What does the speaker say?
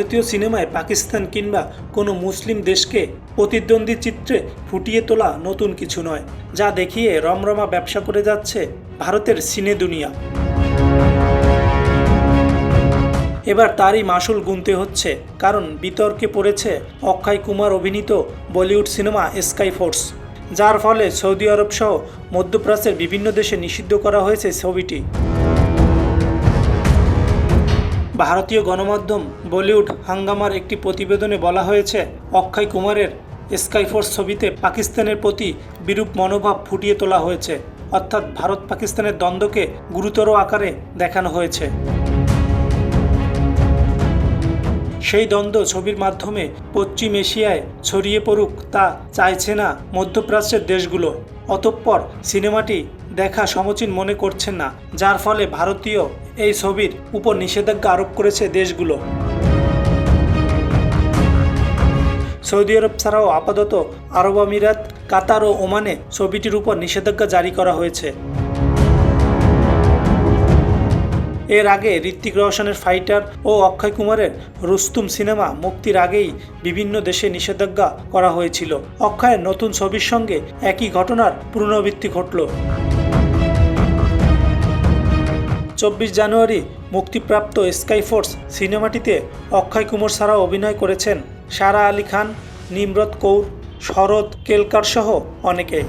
ভারতীয় সিনেমায় পাকিস্তান কিংবা কোনো মুসলিম দেশকে প্রতিদ্বন্দ্বী চিত্রে ফুটিয়ে তোলা নতুন কিছু নয়, যা দেখিয়ে রমরমা ব্যবসা করে যাচ্ছে ভারতের সিনে দুনিয়া। এবার তারই মাসুল গুনতে হচ্ছে, কারণ বিতর্কে পড়েছে অক্ষয় কুমার অভিনীত বলিউড সিনেমা স্কাই ফোর্স, যার ফলে সৌদি আরব সহ মধ্যপ্রাচ্যের বিভিন্ন দেশে নিষিদ্ধ করা হয়েছে ছবিটি। ভারতীয় গণমাধ্যম বলিউড হাঙ্গামার একটি প্রতিবেদনে বলা হয়েছে, অক্ষয় কুমারের স্কাইফোর্স ছবিতে পাকিস্তানের প্রতি বিরূপ মনোভাব ফুটিয়ে তোলা হয়েছে, অর্থাৎ ভারত পাকিস্তানের দ্বন্দ্বকে গুরুতর আকারে দেখানো হয়েছে। সেই দ্বন্দ্ব ছবির মাধ্যমে পশ্চিম এশিয়ায় ছড়িয়ে পড়ুক তা চাইছে না মধ্যপ্রাচ্যের দেশগুলো, অতঃপর সিনেমাটি দেখা সমচীন মনে করছেন না, যার ফলে ভারতীয় এই ছবির উপর নিষেধাজ্ঞা আরোপ করেছে দেশগুলো। সৌদি আরব ছাড়াও আপাতত আরব আমিরাত, কাতার ও ওমানে ছবিটির উপর নিষেধাজ্ঞা জারি করা হয়েছে। এর আগে ঋত্বিক রোশনের ফাইটার ও অক্ষয় কুমারের রুস্তুম সিনেমা মুক্তির আগেই বিভিন্ন দেশে নিষেধাজ্ঞা করা হয়েছিল। অক্ষয়ের নতুন ছবির সঙ্গে একই ঘটনার পুনরাবৃত্তি ঘটল। চব্বিশ জানুয়ারি মুক্তিপ্রাপ্ত স্কাইফোর্স সিনেমাটিতে অক্ষয় কুমার ছাড়াও অভিনয় করেছেন। সারা আলী খান, নিমরত কৌর, শরৎ কেলকার সহ অনেকে।